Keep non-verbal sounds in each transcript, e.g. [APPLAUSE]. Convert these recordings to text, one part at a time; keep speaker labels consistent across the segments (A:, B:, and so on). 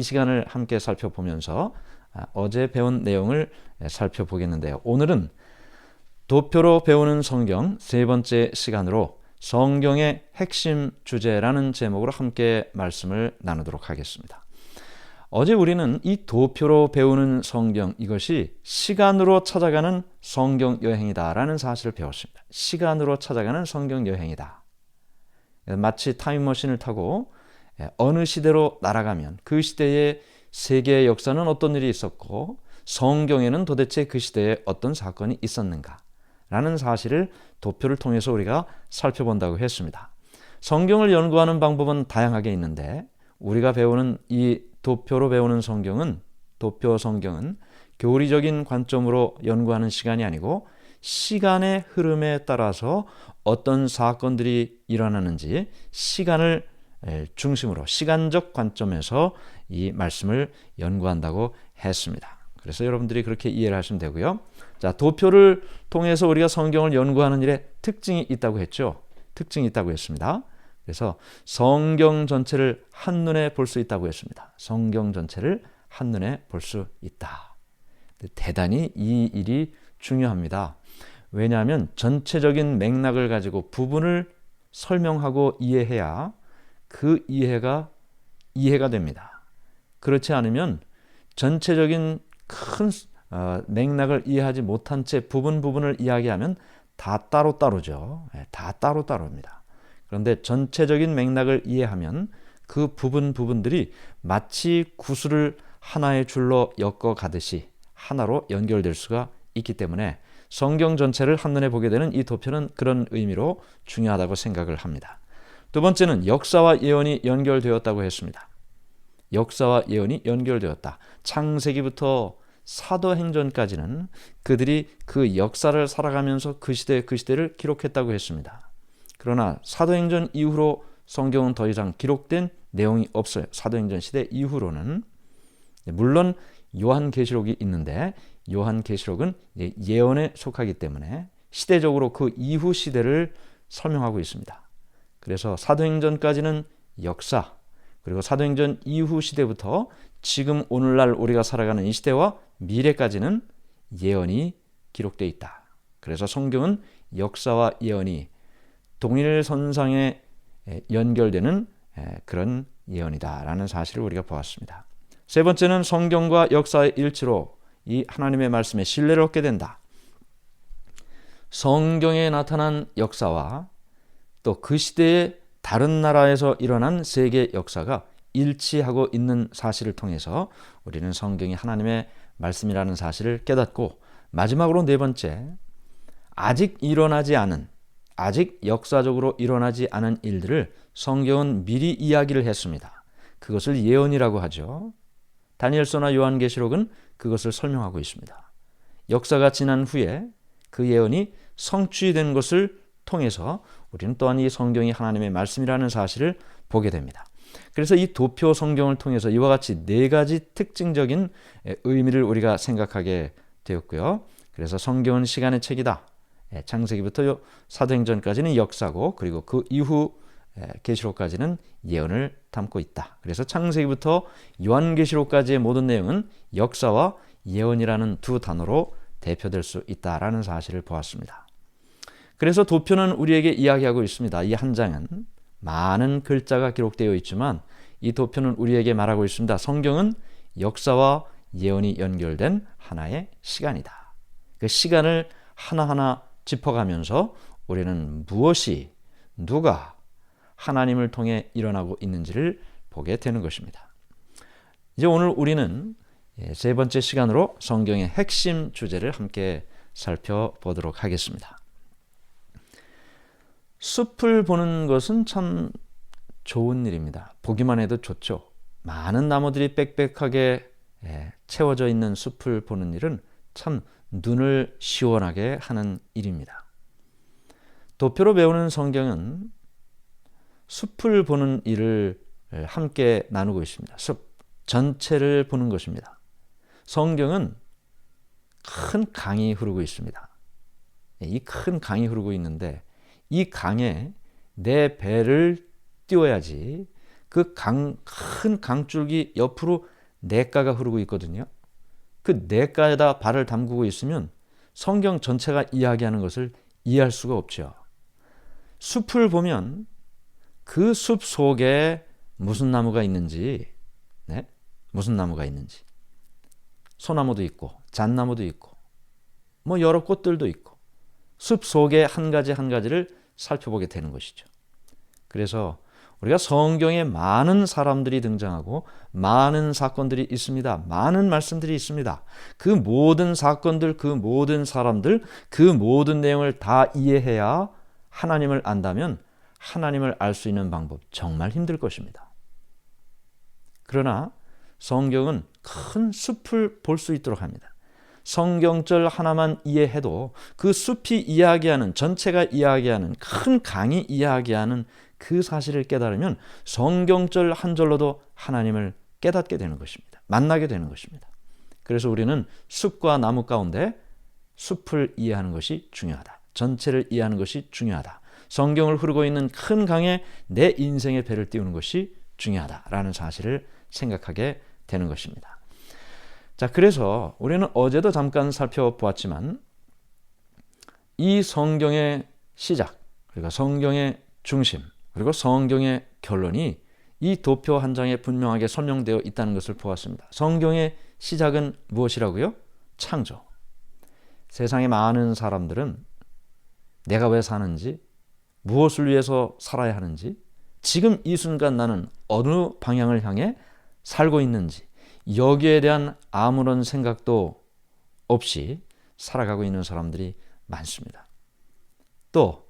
A: 이 시간을 함께 살펴보면서 아, 어제 배운 내용을 살펴보겠는데요. 오늘은 도표로 배우는 성경 세 번째 시간으로 성경의 핵심 주제라는 제목으로 함께 말씀을 나누도록 하겠습니다. 어제 우리는 이 도표로 배우는 성경 이것이 시간으로 찾아가는 성경 여행이다라는 사실을 배웠습니다. 시간으로 찾아가는 성경 여행이다. 마치 타임머신을 타고 어느 시대로 날아가면 그 시대의 세계의 역사는 어떤 일이 있었고 성경에는 도대체 그 시대에 어떤 사건이 있었는가 라는 사실을 도표를 통해서 우리가 살펴본다고 했습니다. 성경을 연구하는 방법은 다양하게 있는데 우리가 배우는 이 도표로 배우는 성경은 도표 성경은 교리적인 관점으로 연구하는 시간이 아니고 시간의 흐름에 따라서 어떤 사건들이 일어나는지 시간을 중심으로 시간적 관점에서 이 말씀을 연구한다고 했습니다. 그래서 여러분들이 그렇게 이해를 하시면 되고요. 자, 도표를 통해서 우리가 성경을 연구하는 일에 특징이 있다고 했죠. 특징이 있다고 했습니다. 그래서 성경 전체를 한눈에 볼 수 있다고 했습니다. 성경 전체를 한눈에 볼 수 있다. 대단히 이 일이 중요합니다. 왜냐하면 전체적인 맥락을 가지고 부분을 설명하고 이해해야 그 이해가 이해가 됩니다. 그렇지 않으면 전체적인 큰 어, 맥락을 이해하지 못한 채 부분 부분을 이야기하면 다 따로 따로죠. 예, 다 따로 따로입니다. 그런데 전체적인 맥락을 이해하면 그 부분 부분들이 마치 구슬을 하나의 줄로 엮어 가듯이 하나로 연결될 수가 있기 때문에 성경 전체를 한눈에 보게 되는 이 도표는 그런 의미로 중요하다고 생각을 합니다. 두 번째는 역사와 예언이 연결되었다고 했습니다. 역사와 예언이 연결되었다. 창세기부터 사도행전까지는 그들이 그 역사를 살아가면서 그 시대 그 시대를 기록했다고 했습니다. 그러나 사도행전 이후로 성경은 더 이상 기록된 내용이 없어요. 사도행전 시대 이후로는 물론 요한계시록이 있는데 요한계시록은 예언에 속하기 때문에 시대적으로 그 이후 시대를 설명하고 있습니다. 그래서 사도행전까지는 역사, 그리고 사도행전 이후 시대부터 지금 오늘날 우리가 살아가는 이 시대와 미래까지는 예언이 기록되어 있다. 그래서 성경은 역사와 예언이 동일 선상에 연결되는 그런 예언이다라는 사실을 우리가 보았습니다. 세 번째는 성경과 역사의 일치로 이 하나님의 말씀에 신뢰를 얻게 된다. 성경에 나타난 역사와 또 그 시대의 다른 나라에서 일어난 세계 역사가 일치하고 있는 사실을 통해서 우리는 성경이 하나님의 말씀이라는 사실을 깨닫고 마지막으로 네 번째 아직 일어나지 않은 아직 역사적으로 일어나지 않은 일들을 성경은 미리 이야기를 했습니다. 그것을 예언이라고 하죠. 다니엘서나 요한계시록은 그것을 설명하고 있습니다. 역사가 지난 후에 그 예언이 성취된 것을 통해서 우리는 또한 이 성경이 하나님의 말씀이라는 사실을 보게 됩니다. 그래서 이 도표 성경을 통해서 이와 같이 네 가지 특징적인 의미를 우리가 생각하게 되었고요. 그래서 성경은 시간의 책이다. 창세기부터 사도행전까지는 역사고 그리고 그 이후 계시록까지는 예언을 담고 있다. 그래서 창세기부터 요한계시록까지의 모든 내용은 역사와 예언이라는 두 단어로 대표될 수 있다라는 사실을 보았습니다. 그래서 도표는 우리에게 이야기하고 있습니다. 이 한 장은 많은 글자가 기록되어 있지만 이 도표는 우리에게 말하고 있습니다. 성경은 역사와 예언이 연결된 하나의 시간이다. 그 시간을 하나하나 짚어가면서 우리는 무엇이 누가 하나님을 통해 일어나고 있는지를 보게 되는 것입니다. 이제 오늘 우리는 세 번째 시간으로 성경의 핵심 주제를 함께 살펴보도록 하겠습니다. 숲을 보는 것은 참 좋은 일입니다. 보기만 해도 좋죠. 많은 나무들이 빽빽하게 예, 채워져 있는 숲을 보는 일은 참 눈을 시원하게 하는 일입니다. 도표로 배우는 성경은 숲을 보는 일을 함께 나누고 있습니다. 숲 전체를 보는 것입니다. 성경은 큰 강이 흐르고 있습니다. 예, 이큰 강이 흐르고 있는데 이 강에 내 배를 띄워야지 그 강, 큰 강줄기 옆으로 냇가가 흐르고 있거든요. 그 냇가에다 발을 담그고 있으면 성경 전체가 이야기하는 것을 이해할 수가 없죠. 숲을 보면 그 숲 속에 무슨 나무가 있는지, 네? 무슨 나무가 있는지. 소나무도 있고, 잣나무도 있고, 뭐 여러 꽃들도 있고, 숲 속에 한 가지 한 가지를 살펴보게 되는 것이죠. 그래서 우리가 성경에 많은 사람들이 등장하고 많은 사건들이 있습니다. 많은 말씀들이 있습니다. 그 모든 사건들, 그 모든 사람들, 그 모든 내용을 다 이해해야 하나님을 안다면 하나님을 알 수 있는 방법 정말 힘들 것입니다. 그러나 성경은 큰 숲을 볼 수 있도록 합니다. 성경절 하나만 이해해도 그 숲이 이야기하는 전체가 이야기하는 큰 강이 이야기하는 그 사실을 깨달으면 성경절 한 절로도 하나님을 깨닫게 되는 것입니다. 만나게 되는 것입니다. 그래서 우리는 숲과 나무 가운데 숲을 이해하는 것이 중요하다. 전체를 이해하는 것이 중요하다. 성경을 흐르고 있는 큰 강에 내 인생의 배를 띄우는 것이 중요하다라는 사실을 생각하게 되는 것입니다. 자, 그래서 우리는 어제도 잠깐 살펴보았지만 이 성경의 시작, 그리고 성경의 중심, 그리고 성경의 결론이 이 도표 한 장에 분명하게 설명되어 있다는 것을 보았습니다. 성경의 시작은 무엇이라고요? 창조. 세상의 많은 사람들은 내가 왜 사는지, 무엇을 위해서 살아야 하는지, 지금 이 순간 나는 어느 방향을 향해 살고 있는지, 여기에 대한 아무런 생각도 없이 살아가고 있는 사람들이 많습니다. 또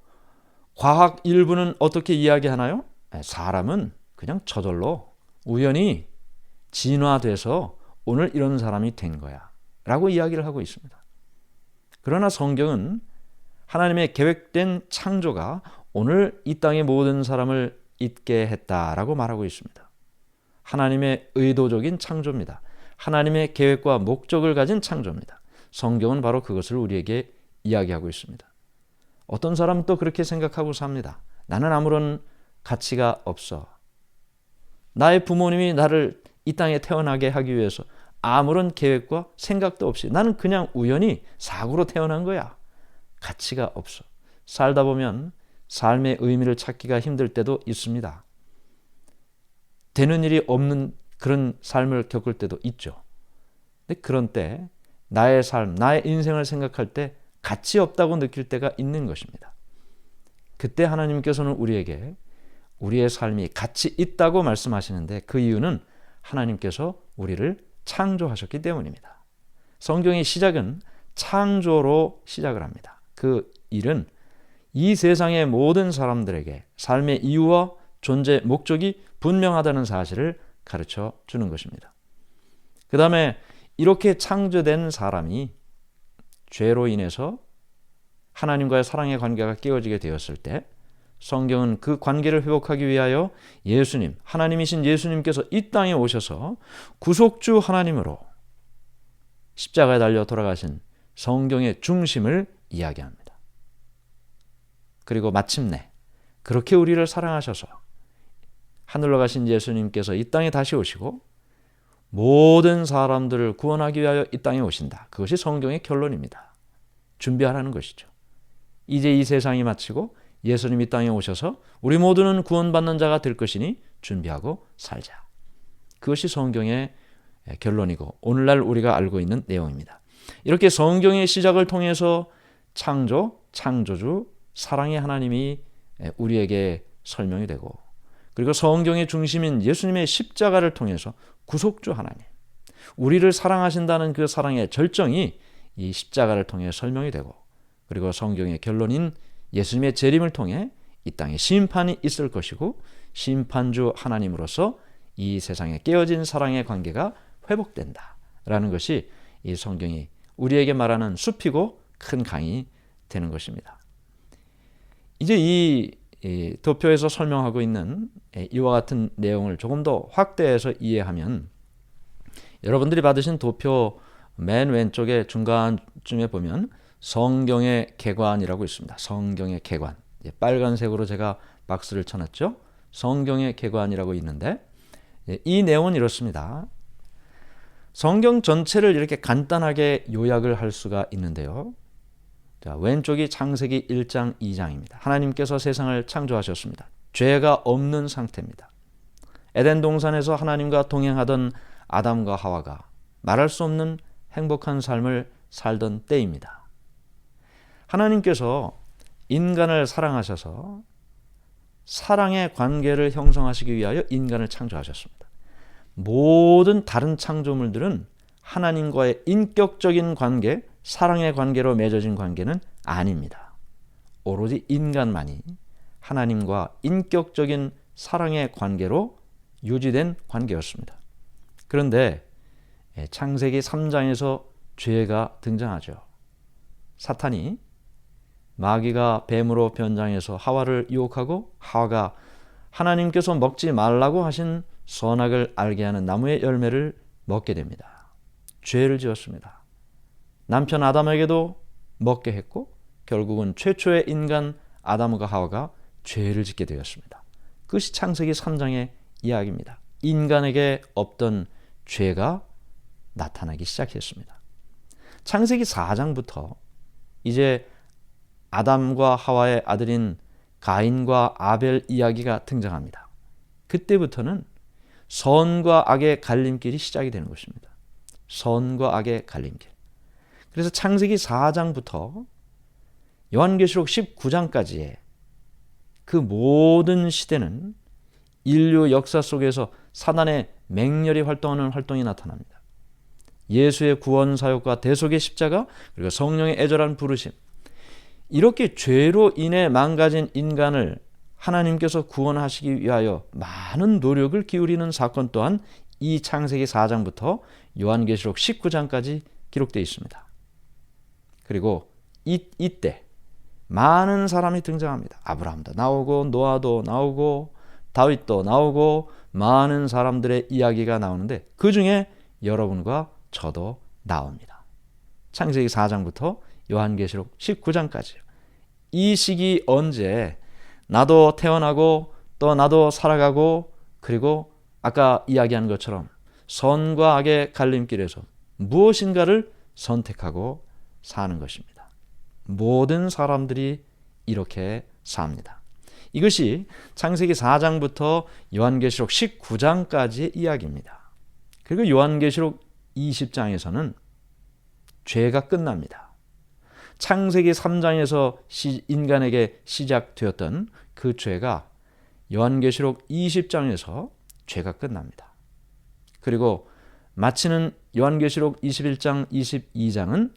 A: 과학 일부는 어떻게 이야기하나요? 네, 사람은 그냥 저절로 우연히 진화돼서 오늘 이런 사람이 된 거야. 라고 이야기를 하고 있습니다. 그러나 성경은 하나님의 계획된 창조가 오늘 이 땅의 모든 사람을 있게 했다라고 말하고 있습니다. 하나님의 의도적인 창조입니다. 하나님의 계획과 목적을 가진 창조입니다. 성경은 바로 그것을 우리에게 이야기하고 있습니다. 어떤 사람은 또 그렇게 생각하고 삽니다. 나는 아무런 가치가 없어. 나의 부모님이 나를 이 땅에 태어나게 하기 위해서 아무런 계획과 생각도 없이 나는 그냥 우연히 사고로 태어난 거야. 가치가 없어. 살다 보면 삶의 의미를 찾기가 힘들 때도 있습니다. 되는 일이 없는 그런 삶을 겪을 때도 있죠. 근데 그런 때 나의 삶, 나의 인생을 생각할 때 가치 없다고 느낄 때가 있는 것입니다. 그때 하나님께서는 우리에게 우리의 삶이 가치 있다고 말씀하시는데 그 이유는 하나님께서 우리를 창조하셨기 때문입니다. 성경의 시작은 창조로 시작을 합니다. 그 일은 이 세상의 모든 사람들에게 삶의 이유와 존재 목적이 분명하다는 사실을 가르쳐 주는 것입니다. 그 다음에 이렇게 창조된 사람이 죄로 인해서 하나님과의 사랑의 관계가 깨어지게 되었을 때 성경은 그 관계를 회복하기 위하여 예수님, 하나님이신 예수님께서 이 땅에 오셔서 구속주 하나님으로 십자가에 달려 돌아가신 성경의 중심을 이야기합니다. 그리고 마침내 그렇게 우리를 사랑하셔서 하늘로 가신 예수님께서 이 땅에 다시 오시고 모든 사람들을 구원하기 위하여 이 땅에 오신다. 그것이 성경의 결론입니다. 준비하라는 것이죠. 이제 이 세상이 마치고 예수님이 땅에 오셔서 우리 모두는 구원받는 자가 될 것이니 준비하고 살자. 그것이 성경의 결론이고 오늘날 우리가 알고 있는 내용입니다. 이렇게 성경의 시작을 통해서 창조, 창조주, 사랑의 하나님이 우리에게 설명이 되고 그리고 성경의 중심인 예수님의 십자가를 통해서 구속주 하나님, 우리를 사랑하신다는 그 사랑의 절정이 이 십자가를 통해 설명이 되고 그리고 성경의 결론인 예수님의 재림을 통해 이 땅에 심판이 있을 것이고 심판주 하나님으로서 이 세상에 깨어진 사랑의 관계가 회복된다 라는 것이 이 성경이 우리에게 말하는 숲이고 큰 강이 되는 것입니다. 이제 이 도표에서 설명하고 있는 이와 같은 내용을 조금 더 확대해서 이해하면 여러분들이 받으신 도표 맨 왼쪽에 중간쯤에 보면 성경의 개관이라고 있습니다. 성경의 개관. 빨간색으로 제가 박스를 쳐놨죠. 성경의 개관이라고 있는데 예, 이 내용은 이렇습니다. 성경 전체를 이렇게 간단하게 요약을 할 수가 있는데요. 자, 왼쪽이 창세기 1장 2장입니다. 하나님께서 세상을 창조하셨습니다. 죄가 없는 상태입니다. 에덴 동산에서 하나님과 동행하던 아담과 하와가 말할 수 없는 행복한 삶을 살던 때입니다. 하나님께서 인간을 사랑하셔서 사랑의 관계를 형성하시기 위하여 인간을 창조하셨습니다. 모든 다른 창조물들은 하나님과의 인격적인 관계, 사랑의 관계로 맺어진 관계는 아닙니다. 오로지 인간만이 하나님과 인격적인 사랑의 관계로 유지된 관계였습니다. 그런데 예, 창세기 3장에서 죄가 등장하죠. 사탄이 마귀가 뱀으로 변장해서 하와를 유혹하고 하와가 하나님께서 먹지 말라고 하신 선악을 알게 하는 나무의 열매를 먹게 됩니다. 죄를 지었습니다. 남편 아담에게도 먹게 했고 결국은 최초의 인간 아담과 하와가 죄를 짓게 되었습니다. 그것이 창세기 3장의 이야기입니다. 인간에게 없던 죄가 나타나기 시작했습니다. 창세기 4장부터 이제 아담과 하와의 아들인 가인과 아벨 이야기가 등장합니다. 그때부터는 선과 악의 갈림길이 시작이 되는 것입니다. 선과 악의 갈림길. 그래서 창세기 4장부터 요한계시록 19장까지의 그 모든 시대는 인류 역사 속에서 사단의 맹렬히 활동하는 활동이 나타납니다. 예수의 구원 사역과 대속의 십자가 그리고 성령의 애절한 부르심 이렇게 죄로 인해 망가진 인간을 하나님께서 구원하시기 위하여 많은 노력을 기울이는 사건 또한 이 창세기 4장부터 요한계시록 19장까지 기록되어 있습니다. 그리고 이, 이때 많은 사람이 등장합니다. 아브라함도 나오고 노아도 나오고 다윗도 나오고 많은 사람들의 이야기가 나오는데 그 중에 여러분과 저도 나옵니다. 창세기 4장부터 요한계시록 19장까지. 이 시기 언제 나도 태어나고 또 나도 살아가고 그리고 아까 이야기한 것처럼 선과 악의 갈림길에서 무엇인가를 선택하고 사는 것입니다. 모든 사람들이 이렇게 삽니다. 이것이 창세기 4장부터 요한계시록 19장까지의 이야기입니다. 그리고 요한계시록 20장에서는 죄가 끝납니다. 창세기 3장에서 인간에게 시작되었던 그 죄가 요한계시록 20장에서 죄가 끝납니다. 그리고 마치는 요한계시록 21장, 22장은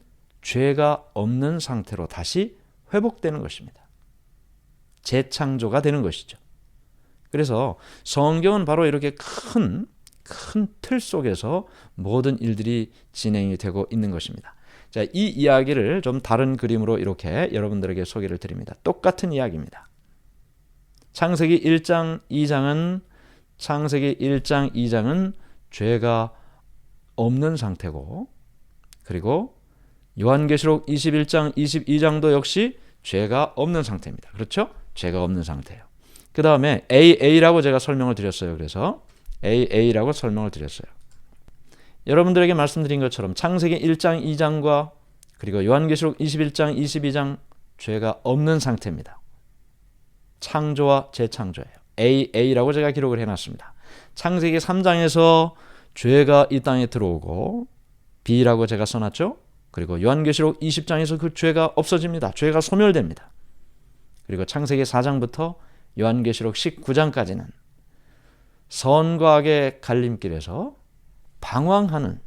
A: 죄가 없는 상태로 다시 회복되는 것입니다. 재창조가 되는 것이죠. 그래서 성경은 바로 이렇게 큰 큰 틀 속에서 모든 일들이 진행이 되고 있는 것입니다. 자, 이 이야기를 좀 다른 그림으로 이렇게 여러분들에게 소개를 드립니다. 똑같은 이야기입니다. 창세기 1장, 2장은 창세기 1장, 2장은 죄가 없는 상태고 그리고 요한계시록 21장, 22장도 역시 죄가 없는 상태입니다. 그렇죠? 죄가 없는 상태예요. 그 다음에 AA라고 제가 설명을 드렸어요. 그래서 AA라고 설명을 드렸어요. 여러분들에게 말씀드린 것처럼 창세기 1장, 2장과 그리고 요한계시록 21장, 22장 죄가 없는 상태입니다. 창조와 재창조예요. AA라고 제가 기록을 해놨습니다. 창세기 3장에서 죄가 이 땅에 들어오고 B라고 제가 써놨죠. 그리고 요한계시록 20장에서 그 죄가 없어집니다. 죄가 소멸됩니다. 그리고 창세기 4장부터 요한계시록 19장까지는 선과 악의 갈림길에서 방황하는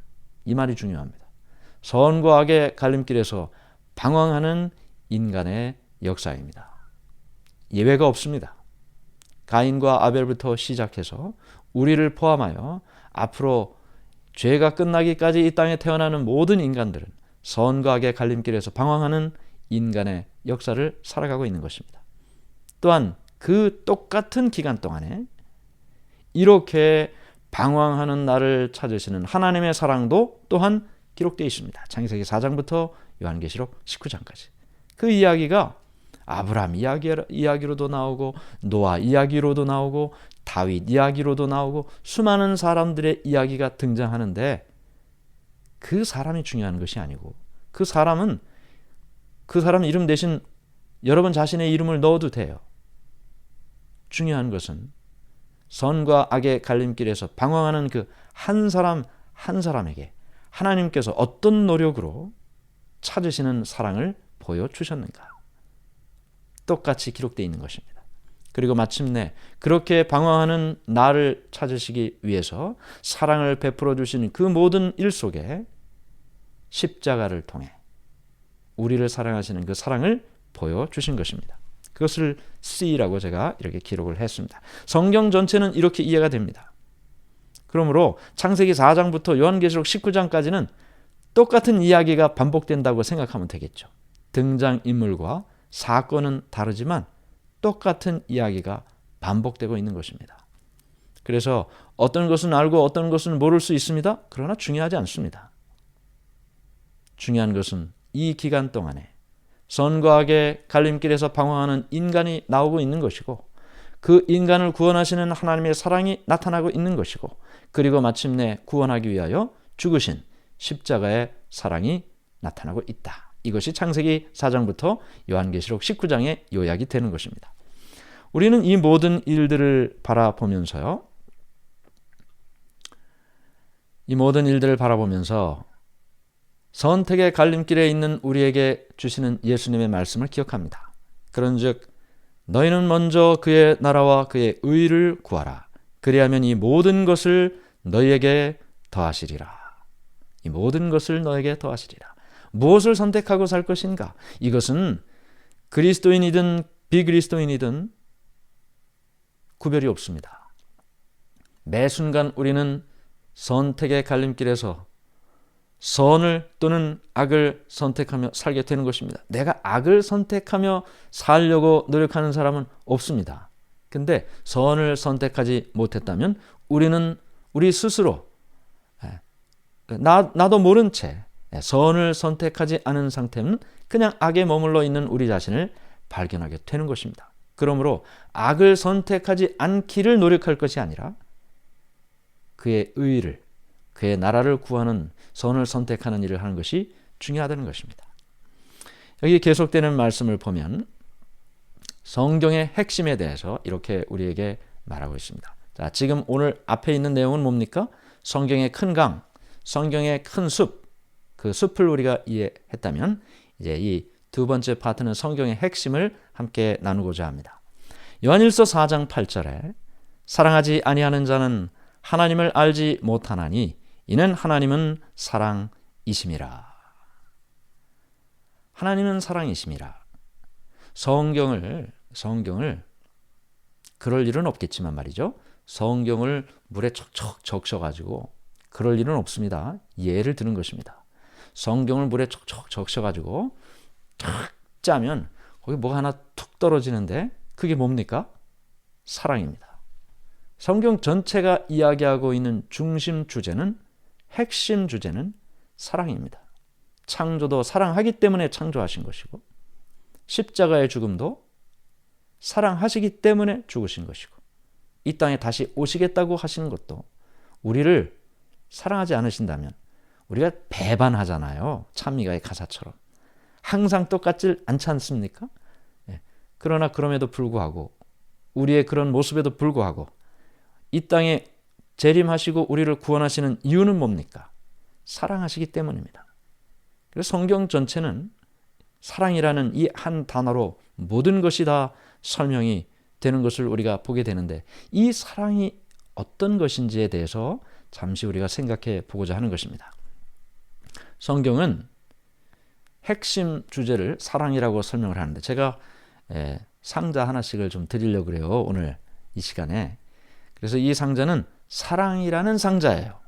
A: 이 말이 중요합니다. 선과 악의 갈림길에서 방황하는 인간의 역사입니다. 예외가 없습니다. 가인과 아벨부터 시작해서 우리를 포함하여 앞으로 죄가 끝나기까지 이 땅에 태어나는 모든 인간들은 선과 악의 갈림길에서 방황하는 인간의 역사를 살아가고 있는 것입니다. 또한 그 똑같은 기간 동안에 이렇게 방황하는 나를 찾으시는 하나님의 사랑도 또한 기록되어 있습니다. 창세기 4장부터 요한계시록 19장까지. 그 이야기가 아브라함 이야기, 이야기로도 나오고 노아 이야기로도 나오고 다윗 이야기로도 나오고 수많은 사람들의 이야기가 등장하는데 그 사람이 중요한 것이 아니고 그 사람은 그 사람 이름 대신 여러분 자신의 이름을 넣어도 돼요. 중요한 것은 선과 악의 갈림길에서 방황하는 그 한 사람 한 사람에게 하나님께서 어떤 노력으로 찾으시는 사랑을 보여주셨는가. 똑같이 기록되어 있는 것입니다. 그리고 마침내 그렇게 방황하는 나를 찾으시기 위해서 사랑을 베풀어 주시는 그 모든 일 속에 십자가를 통해 우리를 사랑하시는 그 사랑을 보여주신 것입니다. 그것을 C라고 제가 이렇게 기록을 했습니다. 성경 전체는 이렇게 이해가 됩니다. 그러므로 창세기 4장부터 요한계시록 19장까지는 똑같은 이야기가 반복된다고 생각하면 되겠죠. 등장인물과 사건은 다르지만 똑같은 이야기가 반복되고 있는 것입니다. 그래서 어떤 것은 알고 어떤 것은 모를 수 있습니다. 그러나 중요하지 않습니다. 중요한 것은 이 기간 동안에 선과 악의 갈림길에서 방황하는 인간이 나오고 있는 것이고 그 인간을 구원하시는 하나님의 사랑이 나타나고 있는 것이고 그리고 마침내 구원하기 위하여 죽으신 십자가의 사랑이 나타나고 있다. 이것이 창세기 4장부터 요한계시록 19장의 요약이 되는 것입니다. 우리는 이 모든 일들을 바라보면서요. 이 모든 일들을 바라보면서 선택의 갈림길에 있는 우리에게 주시는 예수님의 말씀을 기억합니다. 그런즉 너희는 먼저 그의 나라와 그의 의를 구하라. 그리하면 이 모든 것을 너희에게 더하시리라. 이 모든 것을 너에게 더하시리라. 무엇을 선택하고 살 것인가? 이것은 그리스도인이든 비그리스도인이든 구별이 없습니다. 매 순간 우리는 선택의 갈림길에서 선을 또는 악을 선택하며 살게 되는 것입니다. 내가 악을 선택하며 살려고 노력하는 사람은 없습니다. 근데 선을 선택하지 못했다면 우리는 우리 스스로 예, 나, 나도 모른 채 예, 선을 선택하지 않은 상태는 그냥 악에 머물러 있는 우리 자신을 발견하게 되는 것입니다. 그러므로 악을 선택하지 않기를 노력할 것이 아니라 그의 의를 그의 나라를 구하는 선을 선택하는 일을 하는 것이 중요하다는 것입니다. 여기 계속되는 말씀을 보면 성경의 핵심에 대해서 이렇게 우리에게 말하고 있습니다. 자, 지금 오늘 앞에 있는 내용은 뭡니까? 성경의 큰 강, 성경의 큰 숲, 그 숲을 우리가 이해했다면 이제 이 두 번째 파트는 성경의 핵심을 함께 나누고자 합니다. 요한일서 4장 8절에 사랑하지 아니하는 자는 하나님을 알지 못하나니 이는 하나님은 사랑이심이라. 하나님은 사랑이심이라. 성경을 성경을 그럴 일은 없겠지만 말이죠. 성경을 물에 척척 적셔 가지고 그럴 일은 없습니다. 예를 드는 것입니다. 성경을 물에 척척 적셔 가지고 탁 짜면 거기 뭐가 하나 툭 떨어지는데 그게 뭡니까? 사랑입니다. 성경 전체가 이야기하고 있는 중심 주제는 핵심 주제는 사랑입니다. 창조도 사랑하기 때문에 창조하신 것이고 십자가의 죽음도 사랑하시기 때문에 죽으신 것이고 이 땅에 다시 오시겠다고 하시는 것도 우리를 사랑하지 않으신다면 우리가 배반하잖아요. 찬미가의 가사처럼. 항상 똑같지 않지 않습니까? 네. 그러나 그럼에도 불구하고 우리의 그런 모습에도 불구하고 이 땅에 재림하시고 우리를 구원하시는 이유는 뭡니까? 사랑하시기 때문입니다. 그래서 성경 전체는 사랑이라는 이 한 단어로 모든 것이 다 설명이 되는 것을 우리가 보게 되는데 이 사랑이 어떤 것인지에 대해서 잠시 우리가 생각해 보고자 하는 것입니다. 성경은 핵심 주제를 사랑이라고 설명을 하는데 제가 상자 하나씩을 좀 드리려고 그래요. 오늘 이 시간에. 그래서 이 상자는 사랑이라는 상자예요.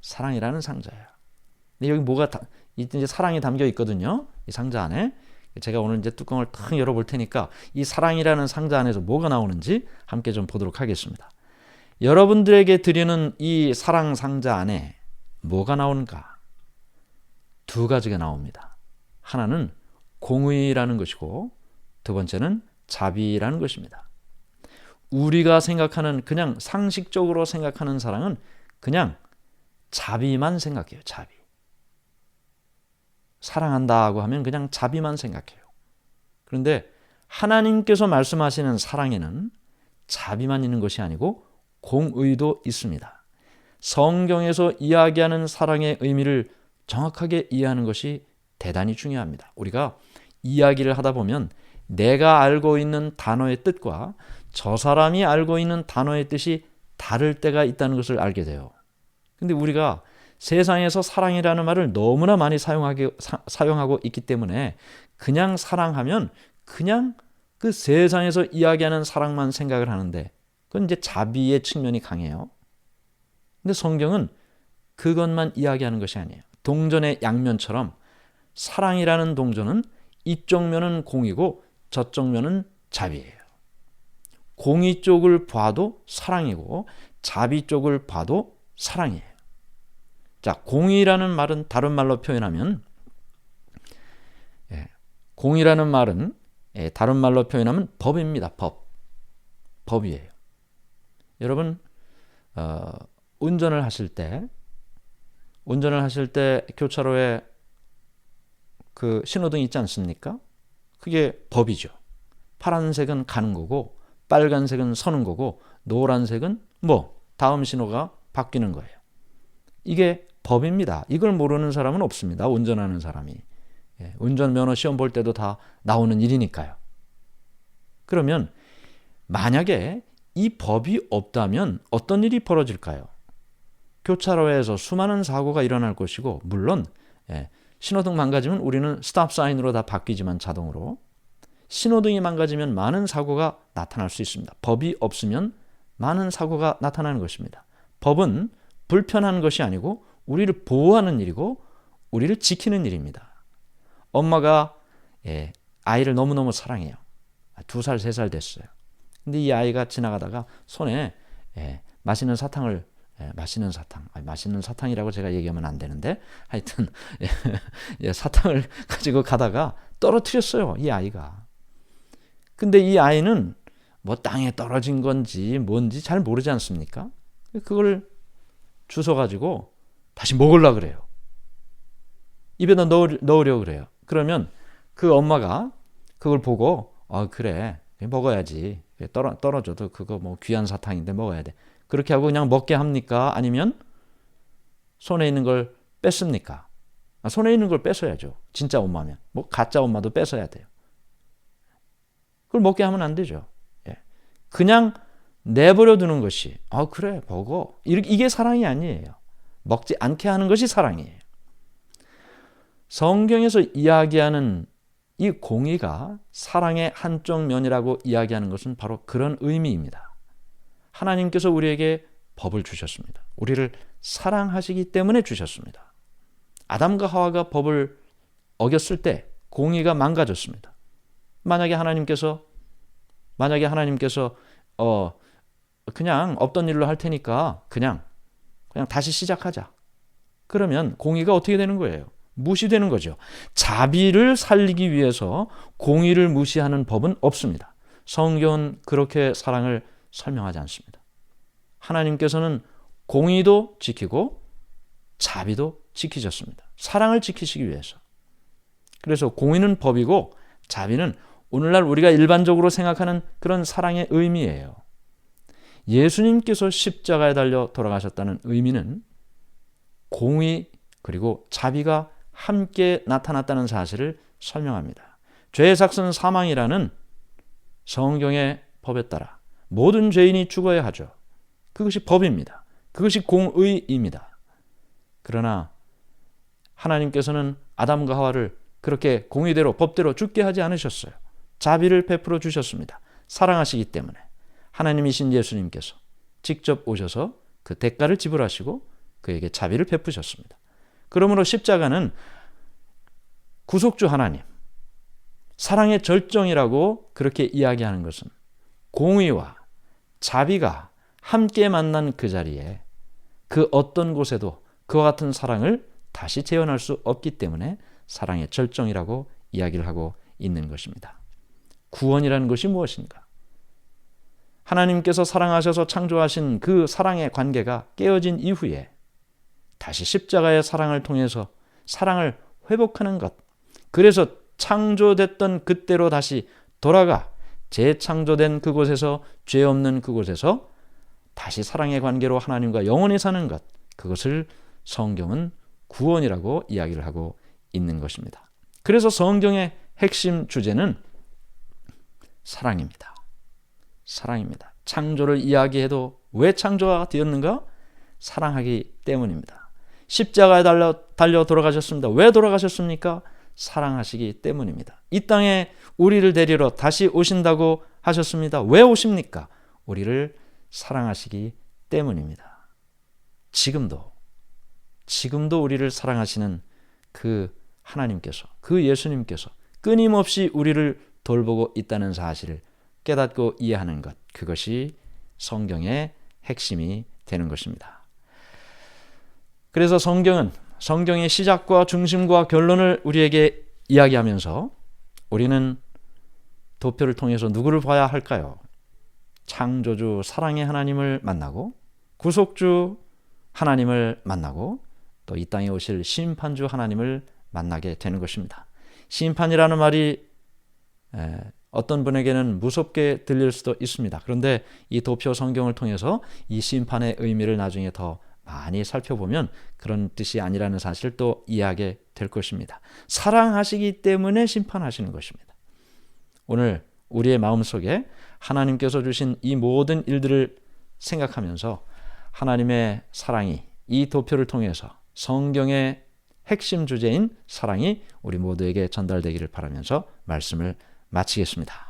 A: 사랑이라는 상자예요. 근데 여기 뭐가 다, 이제 사랑이 담겨 있거든요. 이 상자 안에. 제가 오늘 이제 뚜껑을 탁 열어볼 테니까 이 사랑이라는 상자 안에서 뭐가 나오는지 함께 좀 보도록 하겠습니다. 여러분들에게 드리는 이 사랑 상자 안에 뭐가 나오는가? 두 가지가 나옵니다. 하나는 공의라는 것이고 두 번째는 자비라는 것입니다. 우리가 생각하는 그냥 상식적으로 생각하는 사랑은 그냥 자비만 생각해요. 자비. 사랑한다고 하면 그냥 자비만 생각해요. 그런데 하나님께서 말씀하시는 사랑에는 자비만 있는 것이 아니고 공의도 있습니다. 성경에서 이야기하는 사랑의 의미를 정확하게 이해하는 것이 대단히 중요합니다. 우리가 이야기를 하다 보면 내가 알고 있는 단어의 뜻과 저 사람이 알고 있는 단어의 뜻이 다를 때가 있다는 것을 알게 돼요. 근데 우리가 세상에서 사랑이라는 말을 너무나 많이 사용하게, 사, 용하고 있기 때문에 그냥 사랑하면 그냥 그 세상에서 이야기하는 사랑만 생각을 하는데 그건 이제 자비의 측면이 강해요. 근데 성경은 그것만 이야기하는 것이 아니에요. 동전의 양면처럼 사랑이라는 동전은 이쪽 면은 공이고 저쪽 면은 자비예요. 공의 쪽을 봐도 사랑이고 자비 쪽을 봐도 사랑이에요. 자, 공의라는 말은 다른 말로 표현하면 예, 공이라는 말은 예, 다른 말로 표현하면 법입니다. 법. 법이에요. 여러분 어, 운전을 하실 때 운전을 하실 때 교차로에 그 신호등 있지 않습니까? 그게 법이죠. 파란색은 가는 거고 빨간색은 서는 거고 노란색은 뭐 다음 신호가 바뀌는 거예요. 이게 법입니다. 이걸 모르는 사람은 없습니다. 운전하는 사람이. 예, 운전면허 시험 볼 때도 다 나오는 일이니까요. 그러면 만약에 이 법이 없다면 어떤 일이 벌어질까요? 교차로에서 수많은 사고가 일어날 것이고 물론 예, 신호등 망가지면 우리는 스탑 사인으로 다 바뀌지만 자동으로 신호등이 망가지면 많은 사고가 나타날 수 있습니다. 법이 없으면 많은 사고가 나타나는 것입니다. 법은 불편한 것이 아니고 우리를 보호하는 일이고 우리를 지키는 일입니다. 엄마가 예, 아이를 너무너무 사랑해요. 두 살, 세 살 됐어요. 근데 이 아이가 지나가다가 손에 예, 맛있는 사탕을 예, 맛있는 사탕, 아니, 맛있는 사탕이라고 제가 얘기하면 안 되는데 하여튼 [LAUGHS] 예, 예, 사탕을 [LAUGHS] 가지고 가다가 떨어뜨렸어요. 이 아이가. 근데 이 아이는 뭐 땅에 떨어진 건지 뭔지 잘 모르지 않습니까? 그걸 주워 가지고 다시 먹으려 그래요. 입에다 넣으, 넣으려 그래요. 그러면 그 엄마가 그걸 보고 아 그래 먹어야지 떨어 떨어져도 그거 뭐 귀한 사탕인데 먹어야 돼. 그렇게 하고 그냥 먹게 합니까? 아니면 손에 있는 걸 뺐습니까? 아, 손에 있는 걸 뺏어야죠. 진짜 엄마면 뭐 가짜 엄마도 뺏어야 돼요. 그걸 먹게 하면 안 되죠. 예. 그냥 내버려 두는 것이 아 그래 먹어 이게 사랑이 아니에요. 먹지 않게 하는 것이 사랑이에요. 성경에서 이야기하는 이 공의가 사랑의 한쪽 면이라고 이야기하는 것은 바로 그런 의미입니다. 하나님께서 우리에게 법을 주셨습니다. 우리를 사랑하시기 때문에 주셨습니다. 아담과 하와가 법을 어겼을 때 공의가 망가졌습니다. 만약에 하나님께서 만약에 하나님께서 어 그냥 없던 일로 할 테니까 그냥 그냥 다시 시작하자. 그러면 공의가 어떻게 되는 거예요? 무시되는 거죠. 자비를 살리기 위해서 공의를 무시하는 법은 없습니다. 성경은 그렇게 사랑을 설명하지 않습니다. 하나님께서는 공의도 지키고 자비도 지키셨습니다. 사랑을 지키시기 위해서. 그래서 공의는 법이고 자비는 오늘날 우리가 일반적으로 생각하는 그런 사랑의 의미예요. 예수님께서 십자가에 달려 돌아가셨다는 의미는 공의 그리고 자비가 함께 나타났다는 사실을 설명합니다. 죄의 삭은 사망이라는 성경의 법에 따라 모든 죄인이 죽어야 하죠. 그것이 법입니다. 그것이 공의입니다. 그러나 하나님께서는 아담과 하와를 그렇게 공의대로 법대로 죽게 하지 않으셨어요. 자비를 베풀어 주셨습니다. 사랑하시기 때문에 하나님이신 예수님께서 직접 오셔서 그 대가를 지불하시고 그에게 자비를 베푸셨습니다. 그러므로 십자가는 구속주 하나님, 사랑의 절정이라고 그렇게 이야기하는 것은 공의와 자비가 함께 만난 그 자리에 그 어떤 곳에도 그와 같은 사랑을 다시 재현할 수 없기 때문에 사랑의 절정이라고 이야기를 하고 있는 것입니다. 구원이라는 것이 무엇인가? 하나님께서 사랑하셔서 창조하신 그 사랑의 관계가 깨어진 이후에 다시 십자가의 사랑을 통해서 사랑을 회복하는 것. 그래서 창조됐던 그때로 다시 돌아가 재창조된 그곳에서 죄 없는 그곳에서 다시 사랑의 관계로 하나님과 영원히 사는 것. 그것을 성경은 구원이라고 이야기를 하고 있는 것입니다. 그래서 성경의 핵심 주제는 사랑입니다. 사랑입니다. 창조를 이야기해도 왜 창조가 되었는가? 사랑하기 때문입니다. 십자가에 달려, 달려 돌아가셨습니다. 왜 돌아가셨습니까? 사랑하시기 때문입니다. 이 땅에 우리를 데리러 다시 오신다고 하셨습니다. 왜 오십니까? 우리를 사랑하시기 때문입니다. 지금도, 지금도 우리를 사랑하시는 그 하나님께서, 그 예수님께서 끊임없이 우리를 돌보고 있다는 사실을 깨닫고 이해하는 것, 그것이 성경의 핵심이 되는 것입니다. 그래서 성경은 성경의 시작과 중심과 결론을 우리에게 이야기하면서 우리는 도표를 통해서 누구를 봐야 할까요? 창조주 사랑의 하나님을 만나고 구속주 하나님을 만나고 또 이 땅에 오실 심판주 하나님을 만나게 되는 것입니다. 심판이라는 말이 어떤 분에게는 무섭게 들릴 수도 있습니다. 그런데 이 도표 성경을 통해서 이 심판의 의미를 나중에 더 많이 살펴보면 그런 뜻이 아니라는 사실을 또 이해하게 될 것입니다. 사랑하시기 때문에 심판하시는 것입니다. 오늘 우리의 마음속에 하나님께서 주신 이 모든 일들을 생각하면서 하나님의 사랑이 이 도표를 통해서 성경의 핵심 주제인 사랑이 우리 모두에게 전달되기를 바라면서 말씀을 마치겠습니다.